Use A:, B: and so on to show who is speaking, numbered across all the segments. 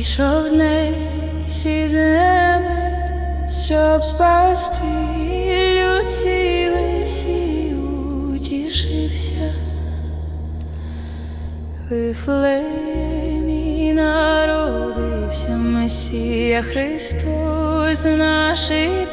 A: прийшов днесь із небес, щоб спасти людці весі утішився. Вифлеємі народився Месія Христос, нашій і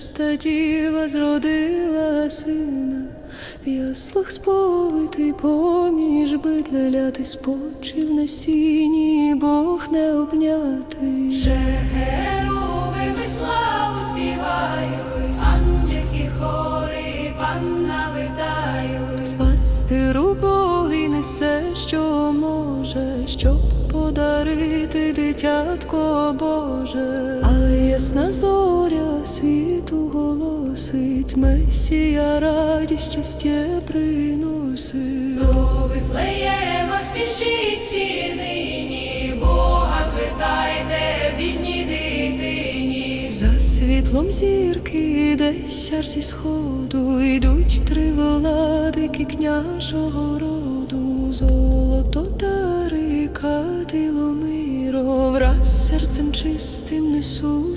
A: пречиста діва зродила сина, в яслах сповитий поміж бидляти спочив на сіні, Бог не обнятий.
B: Шехеровими славу співають, ангельські хори панна витають.
A: Пастиру Боги несе, що може, щоб подарити дитятко Боже, а ясна зоря світу голосить, Месія радість щастя приносить.
B: До Вифлеєма спішіть всі нині, Бога святайте, бідній дитині.
A: За світлом зірки, десь аж зі сходу йдуть три владики княжого роду, золото дари, кадило миро, враз серцем чистим несуть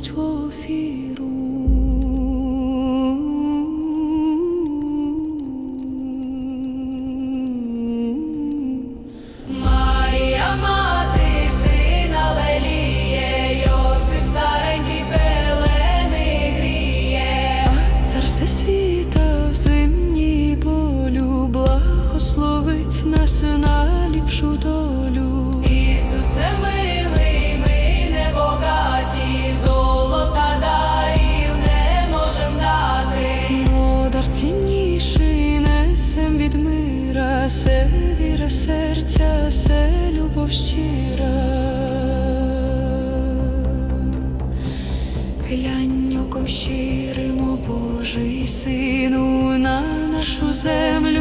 A: це любов щира, глянь оком щирим, о Божий сину на нашу землю.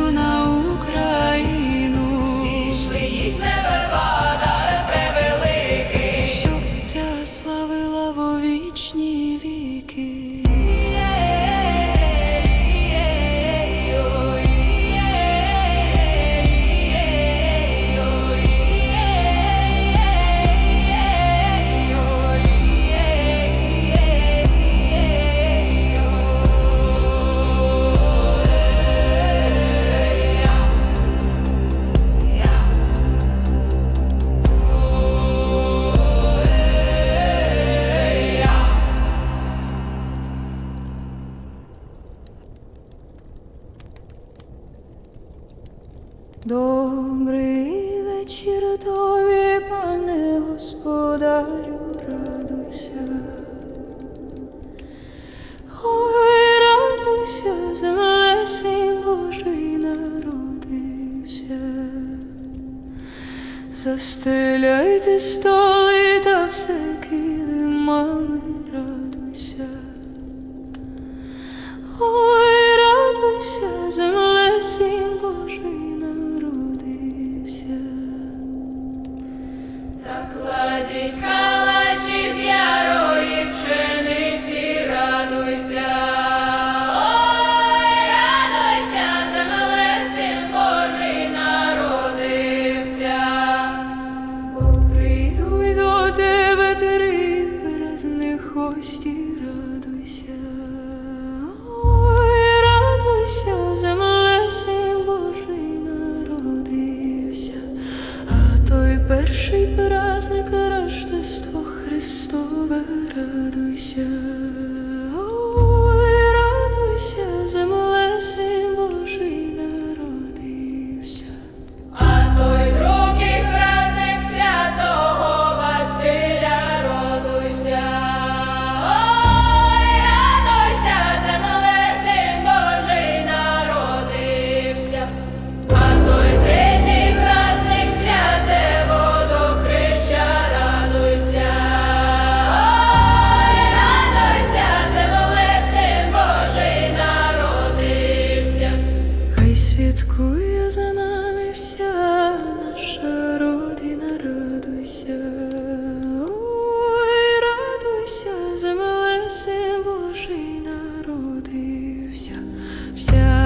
A: вся.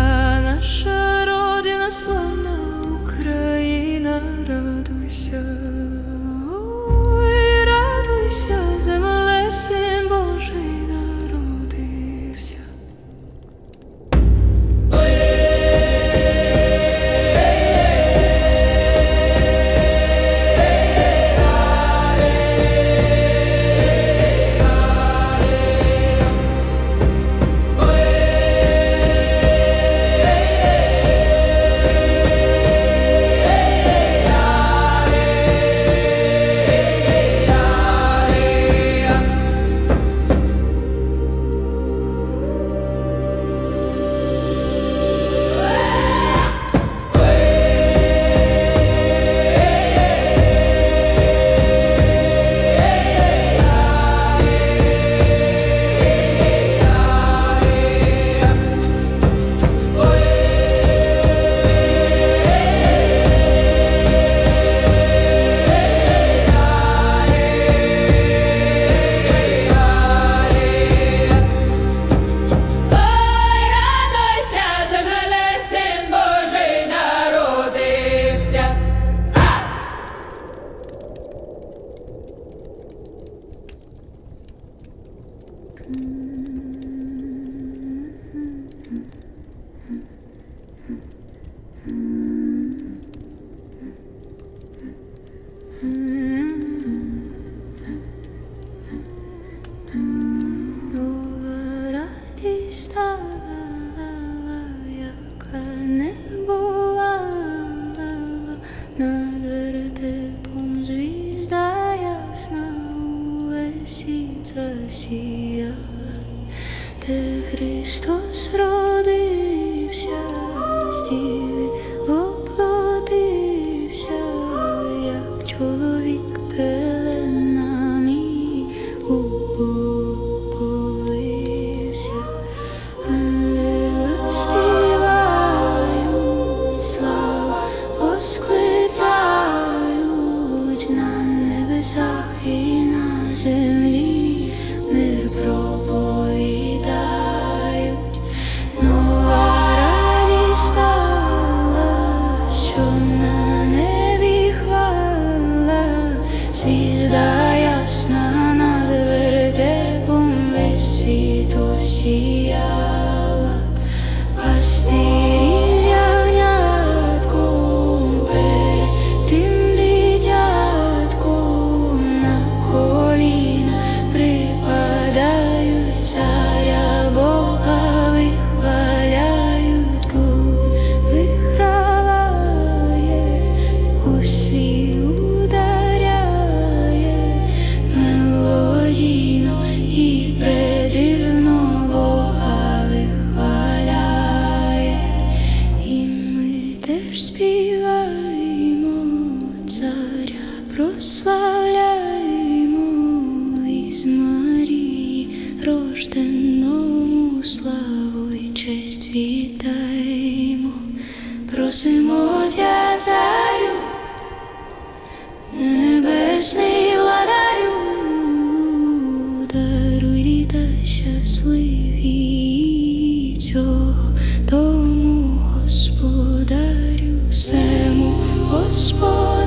A: Господарю,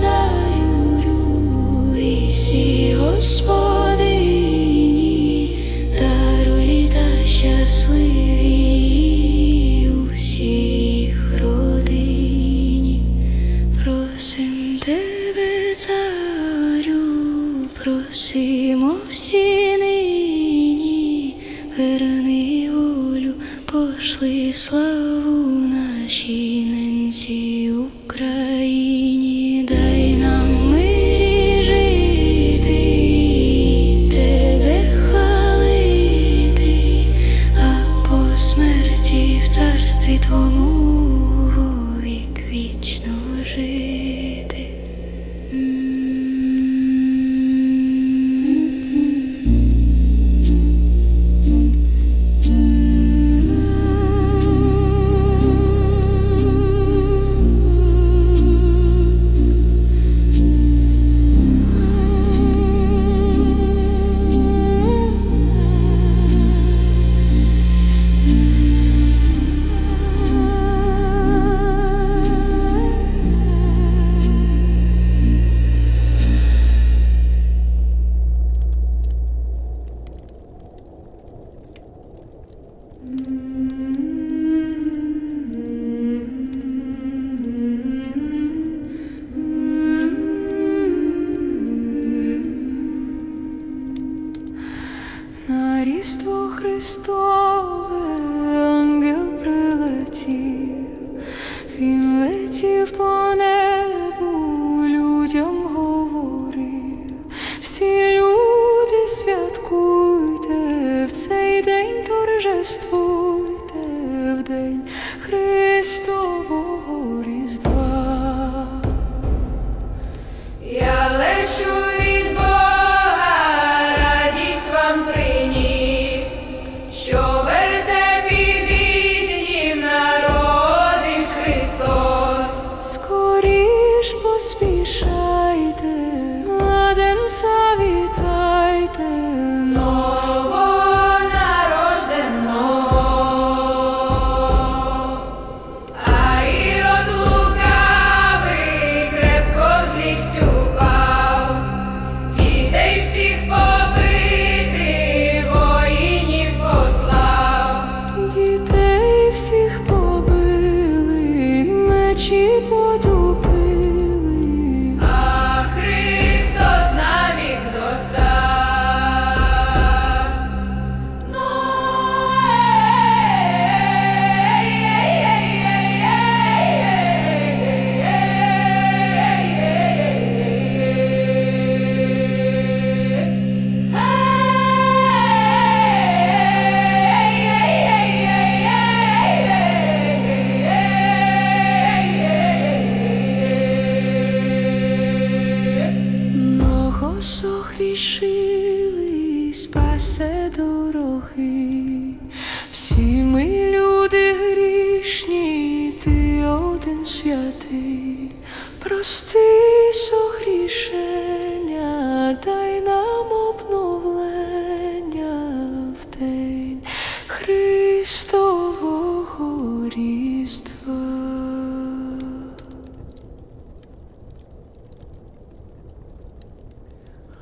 A: вісі господині,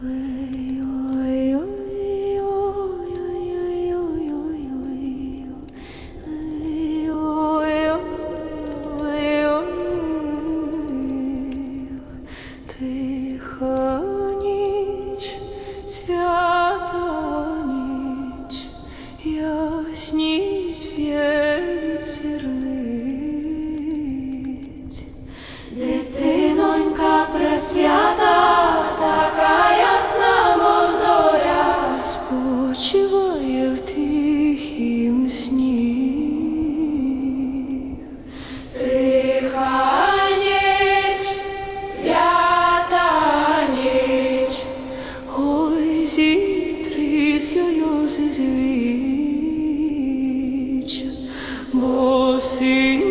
A: away. Сітри сльози звіч, бо синь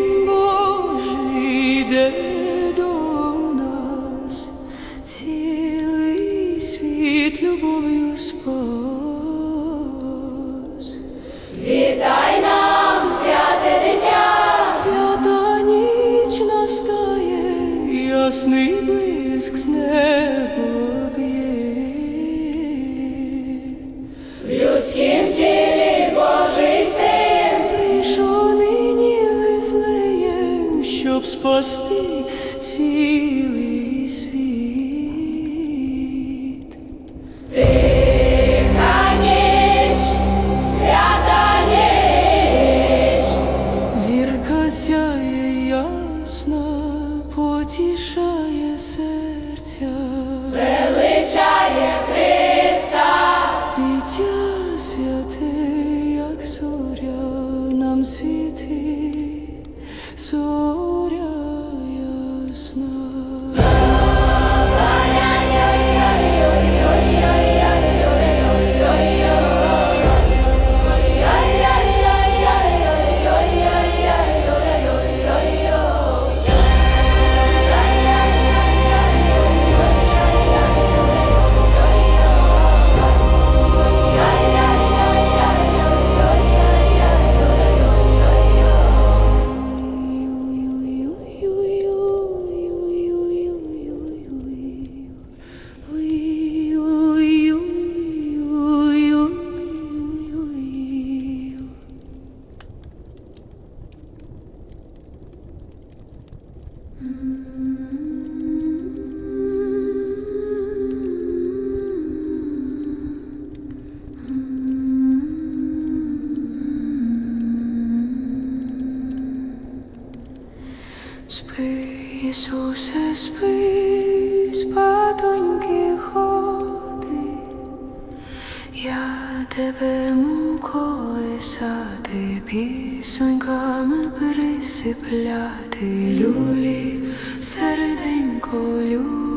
A: Тебе колесати, пісоньками присипляти люлі серденько люлі.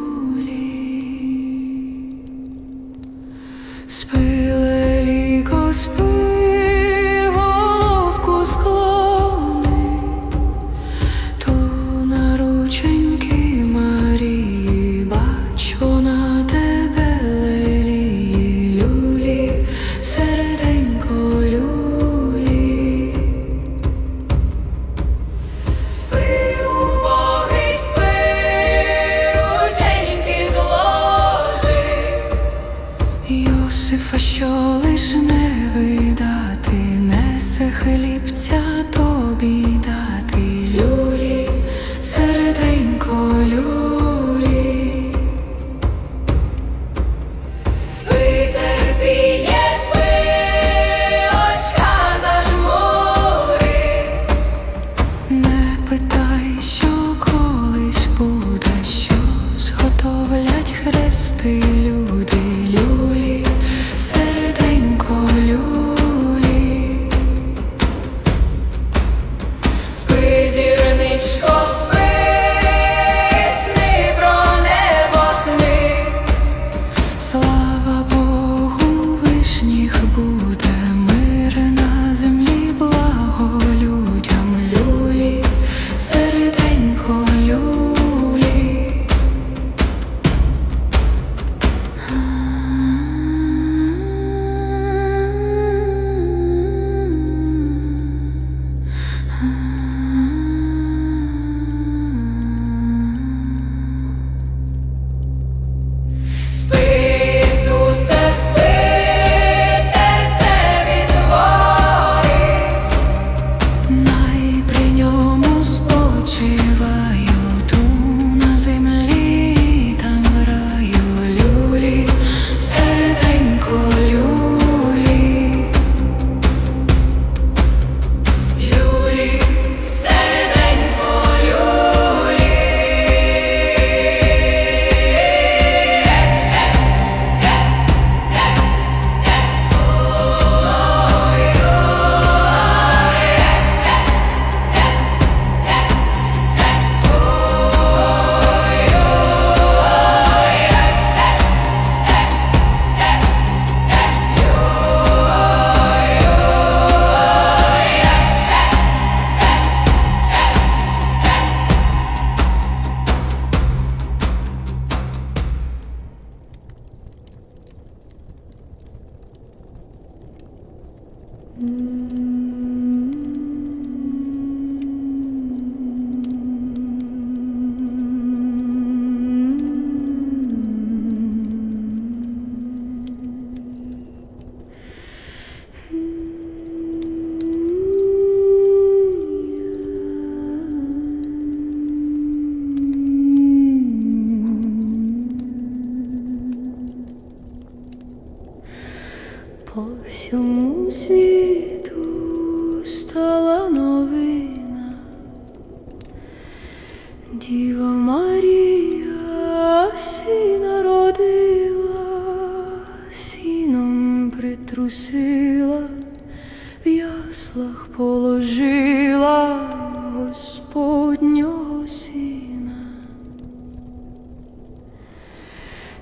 A: хлопця.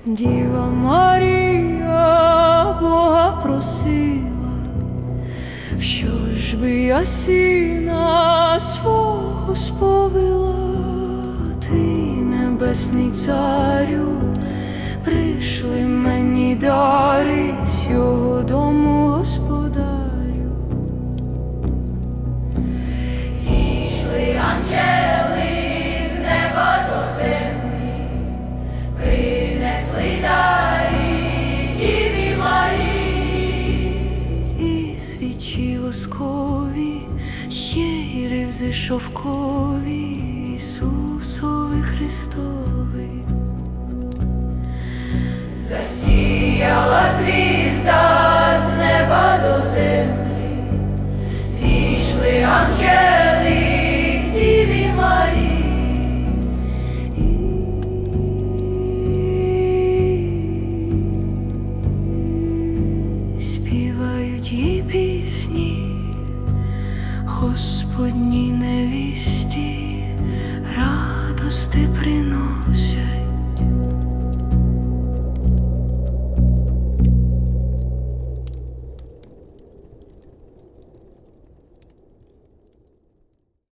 A: Діва Марія Бога просила, що ж би я сина свого сповила, ти, небесний царю, прийшли мені дари сього дому шовкові, Ісусові Христові.
B: Засіяла звізда